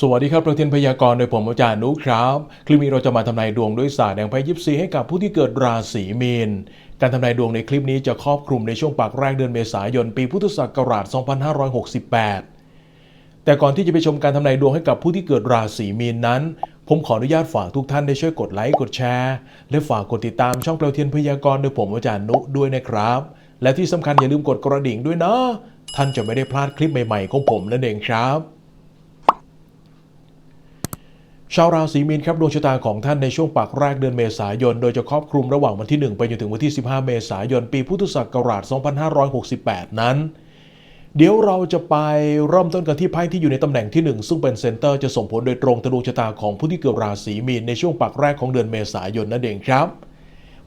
สวัสดีครับประเทนพยากรณ์โดยผมอาจารย์นุครับ คลิปนี้เราจะมาทำนายดวงด้วยศาสตร์แห่งไพ่ยิปซีให้กับผู้ที่เกิดราศีมีน การทำนายดวงในคลิปนี้จะครอบคลุมในช่วงปากแรกเดือนเมษายน ปีพุทธศักราช 2568 แต่ก่อนที่จะไปชมการทำนายดวงให้กับผู้ที่เกิดราศีมีนนั้น ผมขออนุญาตฝากทุกท่านได้ช่วยกดไลค์กดแชร์ และฝากกดติดตามช่องเปลวเทียนพยากรณ์โดยผมอาจารย์นุด้วยนะครับ และที่สำคัญอย่าลืมกดกระดิ่งด้วยนะ ท่านจะไม่ได้พลาดคลิปใหม่ ๆ ของผมนั่นเองครับ ชาวราศีมีนครับดวงชะตาของท่านในช่วงปากแรกเดือนเมษายน โดยจะครอบคลุมระหว่างวันที่ 1 ไปจนถึงวันที่ 15 เมษายน ปีพุทธศักราช 2568 นั้น เดี๋ยวเราจะไปเริ่มต้นกันที่ไพ่ที่อยู่ในตำแหน่งที่ 1 ซึ่งเป็นเซนเตอร์จะส่งผลโดยตรงต่อดวงชะตาของผู้ที่เกิดราศีมีนในช่วงปากแรกของเดือนเมษายนนั่นเองครับ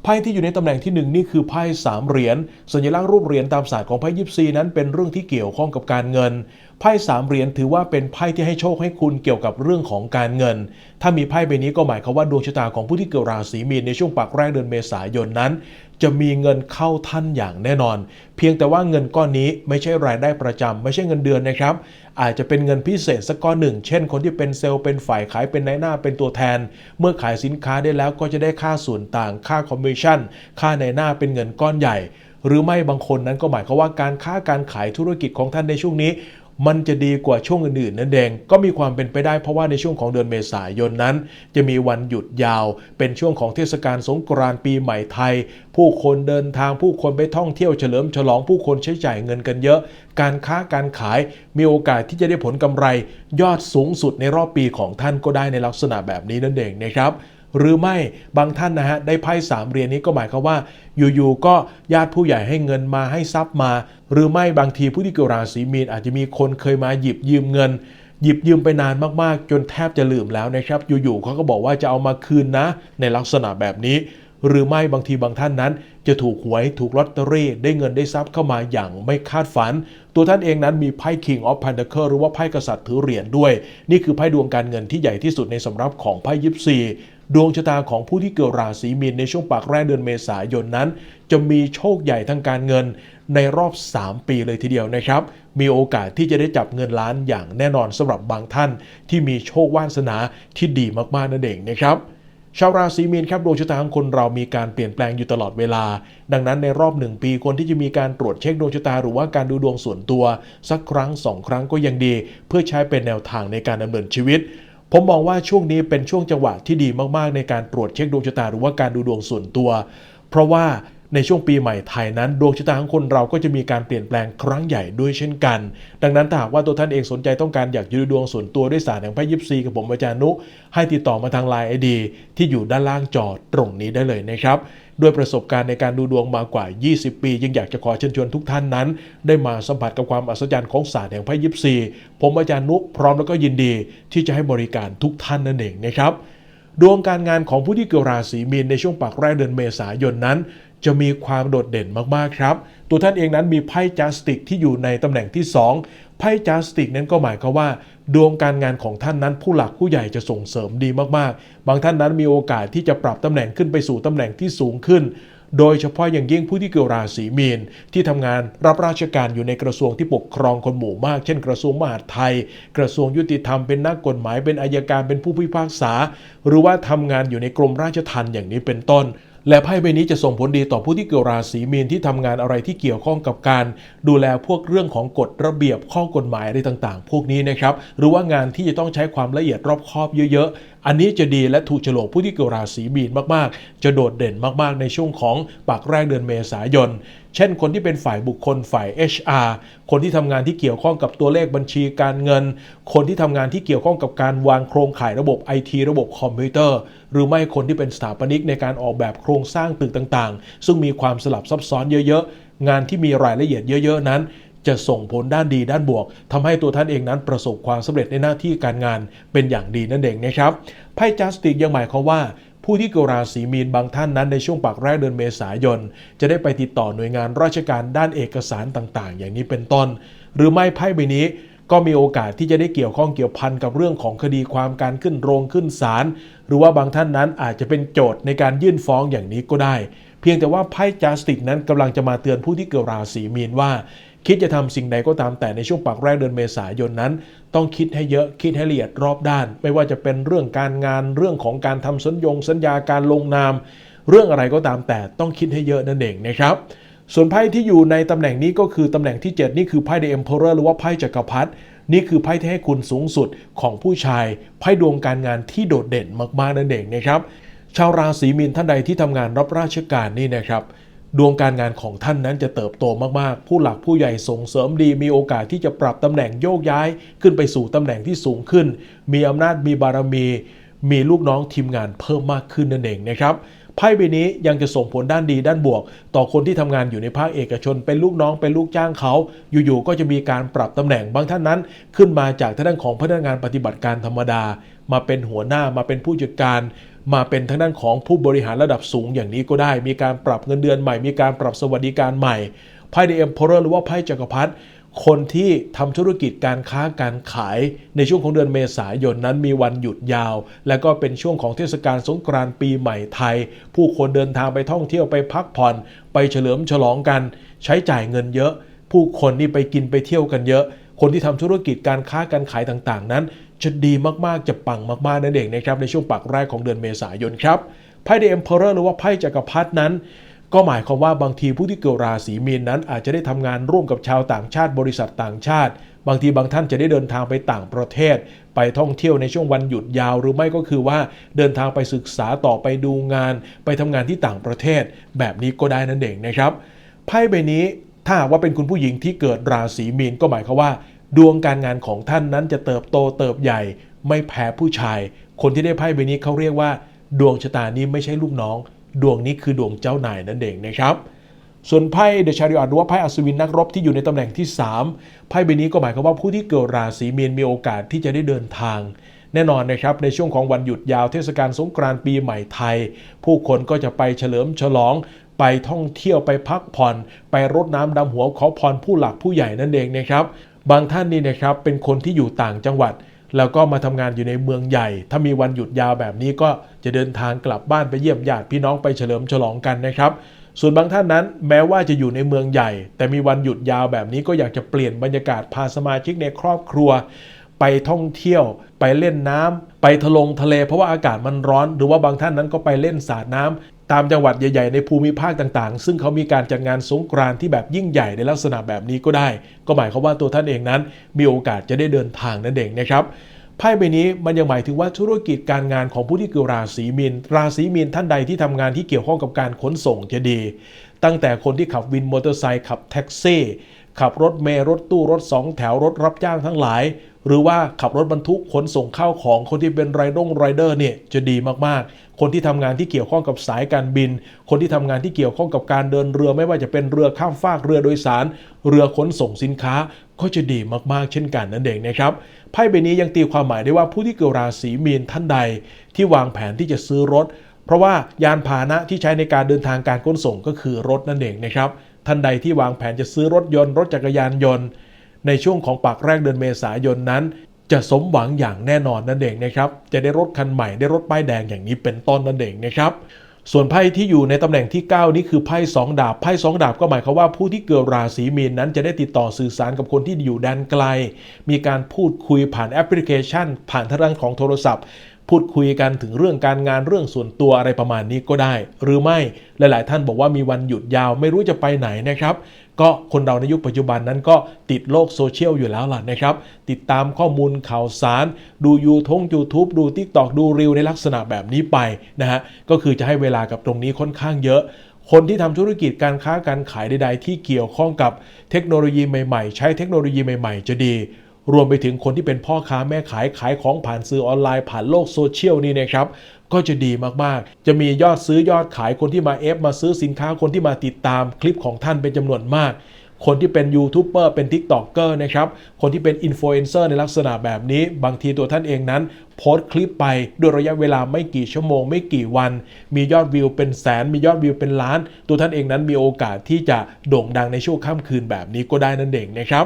ไพ่ที่อยู่ในตำแหน่งที่หนึ่งนี่คือไพ่สามเหรียญสัญลักษณ์รูปเหรียญตามศาสตร์ของไพ่ยิปซีนั้นเป็นเรื่องที่เกี่ยวข้องกับการเงินไพ่สามเหรียญถือว่าเป็นไพ่ที่ให้โชคให้คุณเกี่ยวกับเรื่องของการเงิน ถ้ามีไพ่ใบนี้ก็หมายความว่าดวงชะตาของผู้ที่เกิดราศีมีนในช่วงปากแรกเดือนเมษายนนั้น จะมีเงินเข้าท่านอย่างแน่นอน เพียงแต่ว่าเงินก้อนนี้ไม่ใช่รายได้ประจำไม่ใช่เงินเดือนนะครับ อาจจะเป็นเงินพิเศษสักก้อนหนึ่ง เช่น คนที่เป็นเซลล์เป็นฝ่ายขายเป็นนายหน้าเป็นตัวแทน เมื่อขายสินค้าได้แล้วก็จะได้ค่าส่วนต่าง ค่าคอมมิชชั่น ค่านายหน้าเป็นเงินก้อนใหญ่ หรือไม่บางคนนั้นก็หมายความว่าการค้าการขายธุรกิจของท่านในช่วงนี้ มันจะดีกว่าช่วงอื่นๆนั่นเองก็มีความเป็นไปได้เพราะว่าในช่วงของเดือนเมษายนนั้น จะมีวันหยุดยาว เป็นช่วงของเทศกาลสงกรานต์ปีใหม่ไทย ผู้คนเดินทางผู้คนไปท่องเที่ยวเฉลิมฉลองผู้คนใช้จ่ายเงินกันเยอะ การค้าการขายมีโอกาสที่จะได้ผลกำไร ยอดสูงสุดในรอบปีของท่านก็ได้ในลักษณะแบบนี้นั่นเองนะครับ หรือไม่บางท่านนะฮะได้ไพ่สามเหรียญนี้ก็หมายความว่า อยู่ๆก็ญาติผู้ใหญ่ให้เงินมาให้ทรัพย์มา หรือไม่บางทีผู้ที่เกิดราศีมีนอาจจะมีคนเคยมาหยิบยืมเงิน หยิบยืมไปนานมากๆ จนแทบจะลืมแล้วนะครับ อยู่ๆเขาก็บอกว่าจะเอามาคืนนะ ในลักษณะแบบนี้ หรือไม่บางทีบางท่านนั้น จะถูกหวยถูกลอตเตอรี่ได้เงินได้ทรัพย์เข้ามาอย่างไม่คาดฝันตัวท่านเองนั้นมีไพ่ King of Pentacle หรือว่าไพ่กษัตริย์ถือเหรียญด้วย นี่คือไพ่ดวงการเงินที่ใหญ่ที่สุดในสำรับของไพ่ยิปซี ดวงชะตาของผู้ที่เกิดราศีมีนในช่วงปากแรกเดือนเมษายนนั้น จะมีโชคใหญ่ทางการเงินในรอบ 3 ปีเลยทีเดียวนะครับ มีโอกาสที่จะได้จับเงินล้านอย่างแน่นอนสำหรับบางท่าน ที่มีโชควาสนาที่ดีมากๆนั่นเองนะครับชาวราศีมีนครับดวงชะตาของคนเรามีการเปลี่ยนแปลงอยู่ตลอดเวลา ดังนั้นในรอบหนึ่งปีคนที่จะมีการตรวจเช็คดวงชะตาหรือว่าการดูดวงส่วนตัว สักครั้งสองครั้งก็ยังดี เพื่อใช้เป็นแนวทางในการดำเนินชีวิต ผมมองว่าช่วงนี้เป็นช่วงจังหวะที่ดีมากๆ ในการตรวจเช็คดวงชะตาหรือว่าการดูดวงส่วนตัว เพราะว่า ในช่วงปีใหม่ไทยนั้น ดวงชะตาของคนเราก็จะมีการเปลี่ยนแปลงครั้งใหญ่ด้วยเช่นกัน ดังนั้นถ้าหากว่าตัวท่านเองสนใจต้องการอยากดูดวงส่วนตัวด้วยศาสตร์แห่งไพ่ยิปซีกับผมอาจารย์นุ ให้ติดต่อมาทางไลน์ไอดีที่อยู่ด้านล่างจอตรงนี้ได้เลยนะครับด้วยประสบการณ์ในการดูดวงมากว่า 20 ปี ยังอยากจะขอเชิญชวนทุกท่านนั้น ได้มาสัมผัสกับความอัศจรรย์ของศาสตร์แห่งไพ่ยิปซีผมอาจารย์นุพร้อมแล้วก็ยินดี ที่จะให้บริการทุกท่านนั่นเองนะครับดวงการงานของผู้ที่เกิดราศีมีนในช่วงปากแรกเดือนเมษายนนั้น จะมีความโดดเด่นมากๆครับ ตัวท่านเองนั้นมีไพ่จัสติกที่อยู่ในตำแหน่งที่ 2 ไพ่จัสติกนั้นก็หมายความว่า ดวงการงานของท่านนั้นผู้หลักผู้ใหญ่จะส่งเสริมดีมากๆ บางท่านนั้นมีโอกาสที่จะปรับตำแหน่งขึ้นไปสู่ตำแหน่งที่สูงขึ้นโดยเฉพาะอย่างยิ่งผู้ที่เกิดราศีมีน ที่ทำงานรับราชการอยู่ในกระทรวงที่ปกครองคนหมู่มาก เช่น กระทรวงมหาดไทย กระทรวงยุติธรรมเป็นนักกฎหมายเป็นอายการเป็นผู้พิพากษา หรือว่าทำงานอยู่ในกรมราชทัณฑ์อย่างนี้เป็นต้น และไพ่ใบนี้จะส่งผลดีต่อผู้ที่เกิดราศีมีนที่ทำงานอะไรที่เกี่ยวข้องกับการดูแลพวกเรื่องของกฎระเบียบข้อกฎหมายอะไรต่างๆ พวกนี้นะครับ หรือว่างานที่จะต้องใช้ความละเอียดรอบคอบเยอะๆ อันนี้จะดีและถูกโฉลกผู้ที่เกิดราศีมีนมากๆ จะโดดเด่นมากๆ ในช่วงของปากแรกเดือนเมษายน เช่นคนที่เป็นฝ่ายบุคคลฝ่าย HR คนที่ทำงานที่เกี่ยวข้องกับตัวเลขบัญชีการเงิน คนที่ทำงานที่เกี่ยวข้องกับการวางโครงข่ายระบบ IT ระบบคอมพิวเตอร์ หรือไม่คนที่เป็นสถาปนิกในการออกแบบโครงสร้างตึกต่างๆ ซึ่งมีความสลับซับซ้อนเยอะๆงานที่มีรายละเอียดเยอะ ๆ นั้น จะส่งผลด้านดีด้านบวกทำให้ตัวท่านเองนั้นประสบความสำเร็จในหน้าที่การงานเป็นอย่างดีนั่นเองนะครับไพ่จัสติกยังหมายความว่าผู้ที่เกิดราศีมีนบางท่านนั้นในช่วงปากแรกเดือนเมษายน จะได้ไปติดต่อหน่วยงานราชการด้านเอกสารต่างๆ อย่างนี้เป็นต้น หรือไม่ไพ่ใบนี้ก็มีโอกาสที่จะได้เกี่ยวข้องเกี่ยวพันกับเรื่องของคดีความการขึ้นโรงขึ้นศาลหรือว่าบางท่านนั้นอาจจะเป็นโจทย์ในการยื่นฟ้องอย่างนี้ก็ได้ เพียงแต่ว่าไพ่จัสติกนั้นกำลังจะมาเตือนผู้ที่เกิดราศีมีนว่า คิดจะทำสิ่งใดก็ตามแต่ในช่วงปากแรกเดือนเมษายนนั้น ต้องคิดให้เยอะคิดให้ละเอียดรอบด้าน ไม่ว่าจะเป็นเรื่องการงานเรื่องของการทำสัญญงสัญญาการลงนาม เรื่องอะไรก็ตามแต่ต้องคิดให้เยอะนั่นเองนะครับส่วนไพ่ที่อยู่ในตำแหน่งนี้ก็คือตำแหน่งที่ 7 นี่คือไพ่ The Emperor หรือว่าไพ่จักรพรรดินี่คือไพ่ที่ให้คุณสูงสุดของผู้ชาย ไพ่ดวงการงานที่โดดเด่นมากๆนั่นเองนะครับ ชาวราศีมีนท่านใดที่ทำงานรับราชการนี่นะครับ ดวงการงานของท่านนั้นจะเติบโตมากๆ ผู้หลักผู้ใหญ่ส่งเสริมดีมีโอกาสที่จะปรับตำแหน่งโยกย้าย ขึ้นไปสู่ตำแหน่งที่สูงขึ้น มีอำนาจมีบารมี มีลูกน้องทีมงานเพิ่มมากขึ้นนั่นเองนะครับไพ่ใบนี้ยังจะส่งผลด้านดีด้านบวก ต่อคนที่ทำงานอยู่ในภาคเอกชน เป็นลูกน้องเป็นลูกจ้างเขา อยู่ๆก็จะมีการปรับตำแหน่งบางท่านนั้น ขึ้นมาจากทางด้านของพนักงานปฏิบัติการธรรมดา มาเป็นหัวหน้ามาเป็นผู้จัดการ มาเป็นทางด้านของผู้บริหารระดับสูงอย่างนี้ก็ได้ มีการปรับเงินเดือนใหม่ มีการปรับสวัสดิการใหม่ไพ่เดเอ็มพอร์หรือว่าไพ่จักรพรรดิคนที่ทำธุรกิจการค้าการขายในช่วงของเดือนเมษายนนั้นมีวันหยุดยาว และก็เป็นช่วงของเทศกาลสงกรานต์ปีใหม่ไทย ผู้คนเดินทางไปท่องเที่ยวไปพักผ่อน ไปเฉลิมฉลองกัน ใช้จ่ายเงินเยอะ ผู้คนนี่ไปกินไปเที่ยวกันเยอะ คนที่ทำธุรกิจการค้าการขายต่างๆ นั้น จะดีมากๆ จะปังมากๆ นั่นเองนะครับในช่วงปักแรกของเดือนเมษายนครับไพ่เดอเอ็มเพอร์หรือว่าไพ่จักรพรรดินั้น ก็หมายความว่าบางทีผู้ที่เกิดราศีมีนนั้น อาจจะได้ทำงานร่วมกับชาวต่างชาติบริษัทต่างชาติ บางทีบางท่านจะได้เดินทางไปต่างประเทศ ไปท่องเที่ยวในช่วงวันหยุดยาวหรือไม่ก็คือว่าเดินทางไปศึกษาต่อไปดูงาน ไปทำงานที่ต่างประเทศ แบบนี้ก็ได้นั่นเองนะครับไพ่ใบนี้ถ้าว่าเป็นคุณผู้หญิงที่เกิดราศีมีนก็หมายความว่า ดวงการงานของท่านนั้นจะเติบโตเติบใหญ่ ไม่แพ้ผู้ชาย คนที่ได้ไพ่ใบนี้เขาเรียกว่า ดวงชะตานี้ไม่ใช่ลูกน้อง ดวงนี้คือดวงเจ้านายนั่นเองนะครับส่วนไพ่เดชาริออดหรือว่าไพ่อัศวินนักรบที่อยู่ในตำแหน่งที่ 3 ไพ่ใบนี้ก็หมายความว่าผู้ที่เกิดราศีมีนมีโอกาสที่จะได้เดินทาง แน่นอนนะครับในช่วงของวันหยุดยาวเทศกาลสงกรานต์ปีใหม่ไทย ผู้คนก็จะไปเฉลิมฉลอง ไปท่องเที่ยวไปพักผ่อน ไปรดน้ำดำหัวขอพรผู้หลักผู้ใหญ่นั่นเองนะครับ บางท่านนี่นะครับเป็นคนที่อยู่ต่างจังหวัด แล้วก็มาทำงานอยู่ในเมืองใหญ่ ถ้ามีวันหยุดยาวแบบนี้ก็จะเดินทางกลับบ้านไปเยี่ยมญาติพี่น้องไปเฉลิมฉลองกันนะครับ ส่วนบางท่านนั้นแม้ว่าจะอยู่ในเมืองใหญ่ แต่มีวันหยุดยาวแบบนี้ก็อยากจะเปลี่ยนบรรยากาศพาสมาชิกในครอบครัว ไปท่องเที่ยว ไปเล่นน้ำไปทะลงทะเล เพราะว่าอากาศมันร้อน หรือว่าบางท่านนั้นก็ไปเล่นสาดน้ำ ตามจังหวัดใหญ่ ๆ ในภูมิภาคต่างๆ ซึ่งเขามีการจัดงานสงกรานที่แบบยิ่งใหญ่ในลักษณะแบบนี้ก็ได้ ก็หมายความว่าตัวท่านเองนั้น มีโอกาสจะได้เดินทางนั่นเองนะครับไพ่ใบนี้มันยังหมายถึงว่าธุรกิจการงานของผู้ที่เกิดราศีมีนราศีมีนท่านใดที่ทำงานที่เกี่ยวข้องกับการขนส่งจะดี ตั้งแต่คนที่ขับวินมอเตอร์ไซค์ขับแท็กซี่ขับรถเมล์รถตู้รถสองแถวรถรับจ้างทั้งหลาย หรือว่าขับรถบรรทุกขนส่งข้าวของคนที่เป็นไรดงไรเดอร์เนี่ยจะดีมากๆ คนที่ทำงานที่เกี่ยวข้องกับสายการบิน คนที่ทำงานที่เกี่ยวข้องกับการเดินเรือไม่ว่าจะเป็นเรือข้ามฟากเรือโดยสาร เรือขนส่งสินค้าก็จะดีมากๆ เช่นกันนั่นเองนะครับไพ่ใบนี้ยังตีความหมายได้ว่าผู้ที่เกิดราศีมีนท่านใด ที่วางแผนที่จะซื้อรถ เพราะว่ายานพาหนะที่ใช้ในการเดินทางการขนส่งก็คือรถนั่นเองนะครับท่านใดที่วางแผนจะซื้อรถยนต์รถจักรยานยนต์ ในช่วงของปากแรกเดือนเมษายนนั้น จะสมหวังอย่างแน่นอนนั่นเองนะครับ จะได้รถคันใหม่ได้รถป้ายแดงอย่างนี้เป็นต้นนั่นเองนะครับส่วนไพ่ที่อยู่ในตำแหน่งที่ 9 นี่คือไพ่สองดาบไพ่สองดาบก็หมายความว่าผู้ที่เกิดราศีมีนนั้นจะได้ติดต่อสื่อสารกับคนที่อยู่แดนไกล มีการพูดคุยผ่านแอปพลิเคชัน ผ่านทางของโทรศัพท์ พูดคุยกันถึงเรื่องการงานเรื่องส่วนตัวอะไรประมาณนี้ก็ได้ หรือไม่หลาย ๆ ท่านบอกว่ามีวันหยุดยาวไม่รู้จะไปไหนนะครับ ก็คนเราในยุคปัจจุบันนั้นก็ติดโลกโซเชียลอยู่แล้วล่ะนะครับ ติดตามข้อมูลข่าวสาร ดูยูทง YouTube ดู Tik t o อกดูรีวในลักษณะแบบนี้ไปนะฮะก็คือจะให้เวลากับตรงนี้ค่อนข้างเยอะคนที่ทำธุรกิจการค้าการขายใด ๆ ที่เกี่ยวข้องกับเทคโนโลยีใหม่ ๆ ใช้เทคโนโลยีใหม่ ๆ จะดี รวมไปถึงคนที่เป็นพ่อค้าแม่ขายขายของผ่านสื่อออนไลน์ผ่านโลกโซเชียลนี่นะครับก็จะดีมากๆ จะมียอดซื้อยอดขายคนที่มาเอฟมาซื้อสินค้าคนที่มาติดตามคลิปของท่านเป็นจำนวนมาก คนที่เป็นยูทูบเบอร์เป็นทิกตอกเกอร์นะครับคนที่เป็นอินฟลูเอนเซอร์ในลักษณะแบบนี้ บางทีตัวท่านเองนั้น โพสต์คลิปไปด้วยระยะเวลาไม่กี่ชั่วโมง ไม่กี่วัน มียอดวิวเป็นแสน มียอดวิวเป็นล้าน ตัวท่านเองนั้นมีโอกาสที่จะโด่งดังในช่วงค่ำคืนแบบนี้ก็ได้นั่นเองนะครับ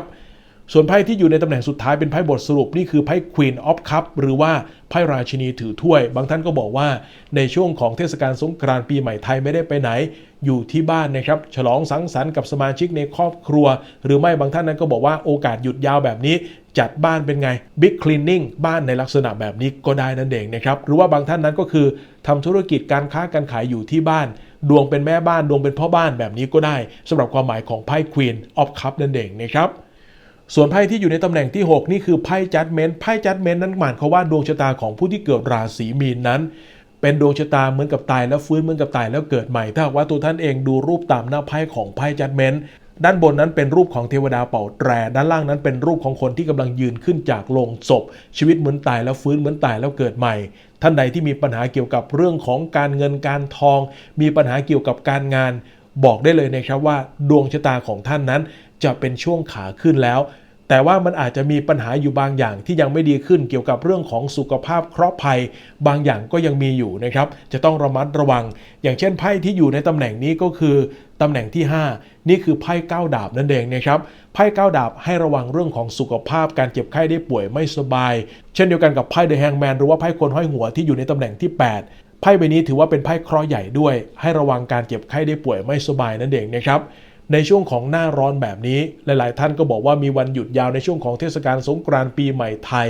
ส่วนไพ่ที่อยู่ในตำแหน่งสุดท้ายเป็นไพ่บทสรุปนี่คือไพ่ Queen of Cup หรือว่าไพ่ราชินีถือถ้วย บางท่านก็บอกว่าในช่วงของเทศกาลสงกรานต์ปีใหม่ไทยไม่ได้ไปไหน อยู่ที่บ้านนะครับ ฉลองสังสรรค์กับสมาชิกในครอบครัว หรือไม่บางท่านนั้นก็บอกว่าโอกาสหยุดยาวแบบนี้ จัดบ้านเป็นไง Big Cleaning บ้านในลักษณะแบบนี้ก็ได้นั่นเองนะครับหรือว่าบางท่านนั้นก็คือทำธุรกิจการค้าการขายอยู่ที่บ้านดวงเป็นแม่บ้านดวงเป็นพ่อบ้านแบบนี้ก็ได้สำหรับความหมายของไพ่ Queen of Cup นั่นเองนะครับ ส่วนไพ่ที่อยู่ในตำแหน่งที่ 6 นี่คือไพ่จัดเมนไพ่จัดเมนนั้นหมายความว่าดวงชะตาของผู้ที่เกิดราศีมีนนั้น เป็นดวงชะตาเหมือนกับตายแล้วฟื้นเหมือนกับตายแล้วเกิดใหม่ ถ้าว่าตัวท่านเองดูรูปตามหน้าไพ่ของไพ่จัดเมนด้านบนนั้นเป็นรูปของเทวดาเป่าแตร ด้านล่างนั้นเป็นรูปของคนที่กำลังยืนขึ้นจากโลงศพ ชีวิตเหมือนตายแล้วฟื้นเหมือนตายแล้วเกิดใหม่ ท่านใดที่มีปัญหาเกี่ยวกับเรื่องของการเงินการทอง มีปัญหาเกี่ยวกับการงาน บอกได้เลยนะครับว่า ดวงชะตาของท่านนั้น จะเป็นช่วงขาขึ้นแล้ว แต่ว่ามันอาจจะมีปัญหาอยู่บางอย่างที่ยังไม่ดีขึ้นเกี่ยวกับเรื่องของสุขภาพเคราะห์ภัย บางอย่างก็ยังมีอยู่นะครับ จะต้องระมัดระวัง อย่างเช่นไพ่ที่อยู่ในตำแหน่งนี้ก็คือตำแหน่งที่ 5 นี่คือไพ่เก้าดาบนั่นเองนะครับไพ่เก้าดาบให้ระวังเรื่องของสุขภาพการเจ็บไข้ได้ป่วยไม่สบาย เช่นเดียวกันกับไพ่เดอะแฮงแมนหรือว่าไพ่คนห้อยหัวที่อยู่ในตำแหน่งที่ 8ไพ่ใบนี้ถือว่าเป็นไพ่เคราะห์ใหญ่ด้วย ให้ระวังการเจ็บไข้ได้ป่วยไม่สบายนั่นเองนะครับ ในช่วงของหน้าร้อนแบบนี้ หลาย ๆ ท่านก็บอกว่ามีวันหยุดยาวในช่วงของเทศกาลสงกรานต์ปีใหม่ไทย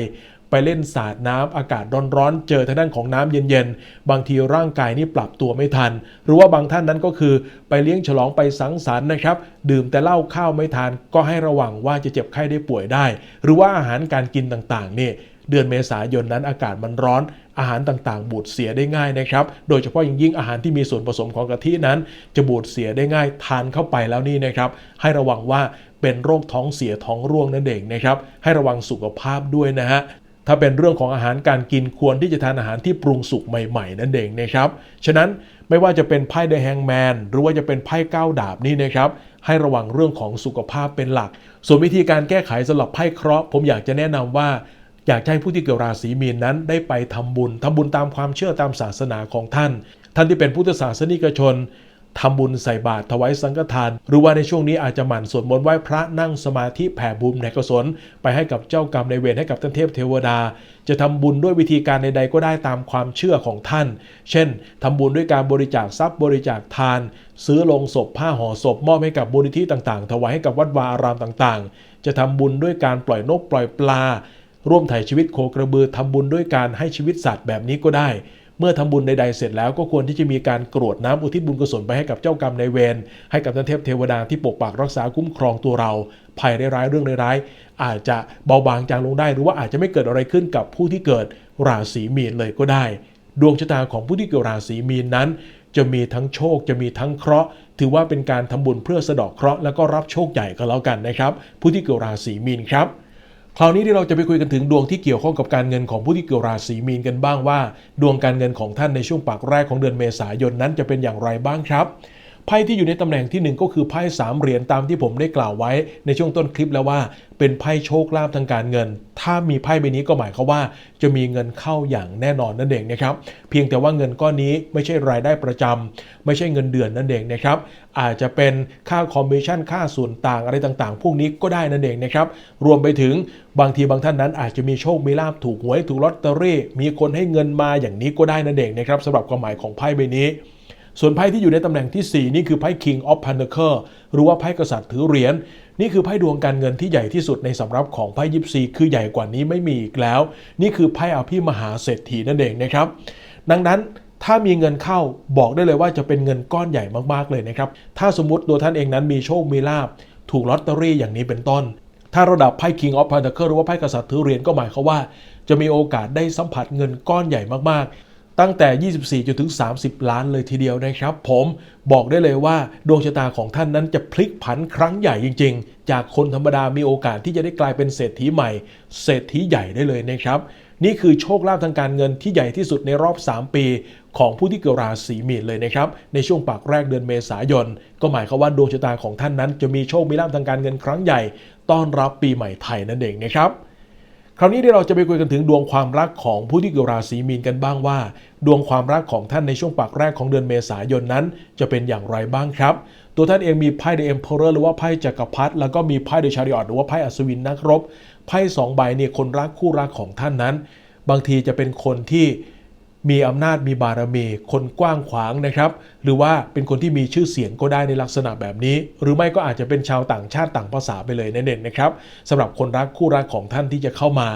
ไปเล่นสาดน้ำอากาศร้อนๆเจอทางด้านของน้ำเย็นๆ บางทีร่างกายนี่ปรับตัวไม่ทัน หรือว่าบางท่านนั้นก็คือไปเลี้ยงฉลองไปสังสรรค์นะครับ ดื่มแต่เหล้าข้าวไม่ทานก็ให้ระวังว่าจะเจ็บไข้ได้ป่วยได้ หรือว่าอาหารการกินต่างๆนี่ เดือนเมษายนนั้นอากาศมันร้อนอาหารต่างๆ บูดเสียได้ง่ายนะครับ โดยเฉพาะอย่างยิ่งอาหารที่มีส่วนผสมของกะทินั้น จะบูดเสียได้ง่ายทานเข้าไปแล้วนี่นะครับ ให้ระวังว่าเป็นโรคท้องเสียท้องร่วงนั่นเองนะครับ ให้ระวังสุขภาพด้วยนะฮะถ้าเป็นเรื่องของอาหารการกินควรที่จะทานอาหารที่ปรุงสุกใหม่ ๆ นั่นเองนะครับ ฉะนั้นไม่ว่าจะเป็นไพ่เดอะแฮงแมนหรือว่าจะเป็นไพ่ก้าวดาบนี่นะครับให้ระวังเรื่องของสุขภาพเป็นหลัก ส่วนวิธีการแก้ไขสำหรับไพ่เคราะห์ผมอยากจะแนะนำว่า อยากให้ผู้ที่เกิดราศีมีนนั้นได้ไปทำบุญทำบุญตามความเชื่อตามศาสนาของท่าน ท่านที่เป็นพุทธศาสนิกชนทำบุญใส่บาตรถวายสังฆทาน หรือว่าในช่วงนี้อาจจะหมั่นสวดมนต์ไหว้พระนั่งสมาธิแผ่บุญในกุศลไปให้กับเจ้ากรรมในเวรให้กับท่านเทพเทวดา จะทำบุญด้วยวิธีการใดๆก็ได้ตามความเชื่อของท่าน เช่นทำบุญด้วยการบริจาคทรัพย์บริจาคทาน ซื้อลงศพผ้าห่อศพมอบให้กับมูลนิธิต่างๆ ถวายให้กับวัดวาอารามต่างๆ จะทำบุญด้วยการปล่อยนกปล่อยปลา ร่วมถ่ายชีวิตโคกระบือทำบุญด้วยการให้ชีวิตสัตว์แบบนี้ก็ได้ เมื่อทำบุญใดๆเสร็จแล้วก็ควรที่จะมีการกรวดน้ำอุทิศบุญกุศลไปให้กับเจ้ากรรมนายเวรให้กับท่านเทพเทวดาที่ปกปักรักษาคุ้มครองตัวเราภัยร้ายๆเรื่องร้ายๆอาจจะเบาบางจางลงได้ หรือว่าอาจจะไม่เกิดอะไรขึ้นกับผู้ที่เกิดราศีมีนเลยก็ได้ ดวงชะตาของผู้ที่เกิดราศีมีนนั้น จะมีทั้งโชคจะมีทั้งเคราะห์ ถือว่าเป็นการทำบุญเพื่อสะดอกเคราะห์แล้วก็รับโชคใหญ่ก็แล้วกันนะครับ ผู้ที่เกิดราศีมีนครับ คราวนี้ที่เราจะไปคุยกันถึงดวงที่เกี่ยวข้องกับการเงินของผู้ที่เกิดราศีมีนกันบ้างว่า ดวงการเงินของท่านในช่วงปากแรกของเดือนเมษายนนั้นจะเป็นอย่างไรบ้างครับ ไพ่ที่อยู่ในตำแหน่งที่หนึ่งก็คือไพ่สามเหรียญตามที่ผมได้กล่าวไว้ในช่วงต้นคลิปแล้วว่า เป็นไพ่โชคลาภทางการเงิน ถ้ามีไพ่ใบนี้ก็หมายความว่า จะมีเงินเข้าอย่างแน่นอนนั่นเองนะครับเพียงแต่ว่าเงินก้อนนี้ไม่ใช่รายได้ประจำไม่ใช่เงินเดือนนั่นเองนะครับอาจจะเป็นค่าคอมมิชชั่นค่าส่วนต่างอะไรต่างๆ พวกนี้ก็ได้นั่นเองนะครับรวมไปถึงบางทีบางท่านนั้นอาจจะมีโชคมีลาภถูกหวยถูกลอตเตอรี่ มีคนให้เงินมาอย่างนี้ก็ได้นั่นเองนะครับสำหรับความหมายของไพ่ใบนี้ ส่วนไพ่ที่อยู่ในตำแหน่งที่ 4 นี่คือไพ่ King of Pentacle หรือว่าไพ่กษัตริย์ถือเหรียญนี่คือไพ่ดวงการเงินที่ใหญ่ที่สุดในสำรับของไพ่ยิปซีคือใหญ่กว่านี้ไม่มีอีกแล้ว นี่คือไพ่อภิมหาเศรษฐีนั่นเองนะครับ ดังนั้นถ้ามีเงินเข้าบอกได้เลยว่าจะเป็นเงินก้อนใหญ่มากๆเลยนะครับ ถ้าสมมติตัวท่านเองนั้นมีโชคมีลาบถูกลอตเตอรี่อย่างนี้เป็นต้น ถ้าระดับไพ่ King of Pentacle หรือว่าไพ่กษัตริย์ถือเหรียญก็หมายความว่า จะมีโอกาสได้สัมผัสเงินก้อนใหญ่มากๆ ตั้งแต่ 24 จนถึง 30 ล้านเลยทีเดียวนะครับ ผมบอกได้เลยว่าดวงชะตาของท่านนั้นจะพลิกผันครั้งใหญ่จริง ๆ จากคนธรรมดามีโอกาสที่จะได้กลายเป็นเศรษฐีใหม่ เศรษฐีใหญ่ได้เลยนะครับ นี่คือโชคลาภทางการเงินที่ใหญ่ที่สุดในรอบ 3 ปี ของผู้ที่เกิดราศีมีนเลยนะครับ ในช่วงปากแรกเดือนเมษายน ก็หมายความว่าดวงชะตาของท่านนั้น จะมีโชคมีลาภทางการเงินครั้งใหญ่ ต้อนรับปีใหม่ไทยนั่นเองนะครับ คราวนี้เดี๋ยวเราจะไปคุยกันถึงดวงความรักของผู้ที่เกิดราศีมีนกันบ้างว่า ดวงความรักของท่านในช่วงปากแรกของเดือนเมษายนนั้น จะเป็นอย่างไรบ้างครับ ตัวท่านเองมีไพ่เดอะเอ็มเพอเรอร์หรือว่าไพ่จักรพรรดิแล้วก็มีไพ่เดอะชาริออตหรือว่าไพ่อัศวินนักรบไพ่สองใบเนี่ยคนรักคู่รักของท่านนั้น บางทีจะเป็นคนที่ มีอำนาจมีบารมี คนกว้างขวางนะครับ หรือว่าเป็นคนที่มีชื่อเสียงก็ได้ในลักษณะแบบนี้ หรือไม่ก็อาจจะเป็นชาวต่างชาติต่างภาษาไปเลยนั่นเองนะครับสำหรับคนรักคู่รักของท่านที่จะเข้ามา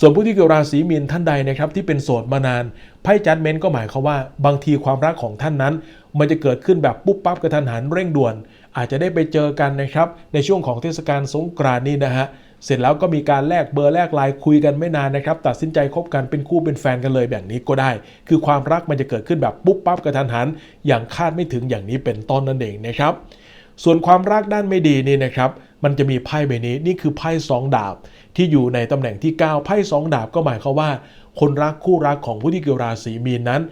ส่วนผู้ที่เกิดราศีมีนท่านใดนะครับที่เป็นโสดมานานไพ่จัดเมนก็หมายความว่า บางทีความรักของท่านนั้น มันจะเกิดขึ้นแบบปุ๊บปั๊บกระทันหันเร่งด่วน อาจจะได้ไปเจอกันนะครับในช่วงของเทศกาลสงกรานต์นี้นะฮะ เสร็จแล้วก็มีการแลกเบอร์แลกไลน์คุยกันไม่นานนะครับ ตัดสินใจคบกันเป็นคู่เป็นแฟนกันเลยแบบนี้ก็ได้ คือความรักมันจะเกิดขึ้นแบบปุ๊บปั๊บกระทันหัน อย่างคาดไม่ถึงอย่างนี้เป็นต้นนั่นเองนะครับ ส่วนความรักด้านไม่ดีนี่นะครับมันจะมีไพ่ใบนี้นี่คือไพ่สองดาบ ที่อยู่ในตำแหน่งที่ 9 ไพ่สองดาบก็หมายความว่า คนรักคู่รักของผู้ที่เกิดราศีมีนนั้น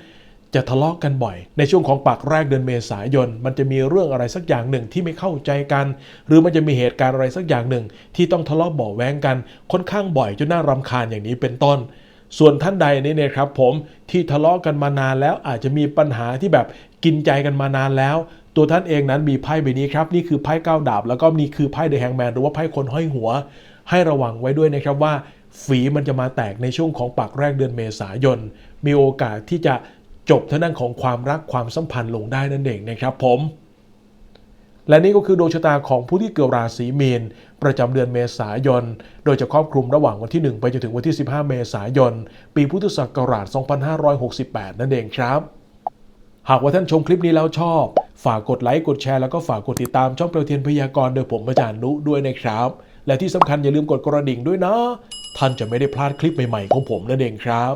จะทะเลาะกกันบ่อย ในช่วงของปากแรกเดือนเมษายน มันจะมีเรื่องอะไรสักอย่างหนึ่งที่ไม่เข้าใจกัน หรือมันจะมีเหตุการณ์อะไรสักอย่างหนึ่ง ที่ต้องทะเลาะบาะแว้งกันค่อนข้างบ่อยจนน่ารำคาญอย่างนี้เป็นต้นส่วนท่านใดนี่เนี่ยครับผมที่ทะเลาะกันมานานแล้วอาจจะมีปัญหาที่แบบกินใจกันมานานแล้ว ตัวท่านเองนั้นมีไพ่ใบนี้ครับ นี่คือไพ่ก้าดาบ แล้วก็นี่คือไพ่เดอะแฮงแมนหรือว่าไพ่คนห้อยหัว ให้ระวังไว้ด้วยนะครับว่า ฝีมันจะมาแตกในช่วงของปากแรกเดือนเมษายน มีโอกาสที่จะ จบทางด้านของความรักความสัมพันธ์ลงได้นั่นเองนะครับผมและนี่ก็คือดวงชะตาของผู้ที่เกิดราศีมีน ประจำเดือนเมษายน โดยจะครอบคลุมระหว่างวันที่ 1 ไปจนถึงวันที่ 15 เมษายน ปีพุทธศักราช 2568 นั่นเองครับ หากว่าท่านชมคลิปนี้แล้วชอบ ฝากกดไลค์ กดแชร์ แล้วก็ฝากกดติดตามช่องเปลวเทียนพยากรณ์โดยผมอาจารย์นุด้วยนะครับ และที่สำคัญอย่าลืมกดกระดิ่งด้วยนะ ท่านจะไม่ได้พลาดคลิปใหม่ๆของผมนั่นเองครับ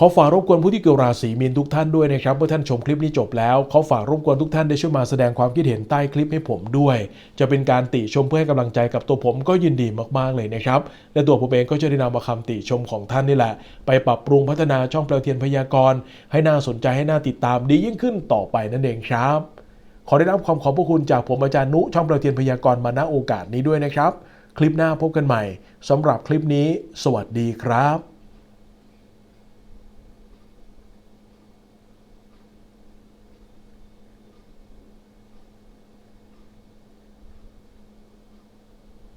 ขอฝากรบกวนผู้ที่เกิดราศีมีนทุกท่านด้วยนะครับเมื่อท่านชมคลิปนี้จบแล้วขอฝากรบกวนทุกท่านได้ช่วยมาแสดงความคิดเห็นใต้คลิปให้ผมด้วย จะเป็นการติชมเพื่อให้กำลังใจกับตัวผมก็ยินดีมากๆเลยนะครับและตัวผมเองก็จะได้นำมาคำติชมของท่านนี่แหละ ไปปรับปรุงพัฒนาช่องเปลเทียนพยากรณ์ให้น่าสนใจให้น่าติดตามดียิ่งขึ้นต่อไปนั่นเองครับ ขอได้รับความขอบพระคุณจากผมอาจารย์นุช่องเปลเทียนพยากรณ์มาณโอกาสนี้ด้วยนะครับ คลิปหน้าพบกันใหม่สำหรับคลิปนี้ สวัสดีครับ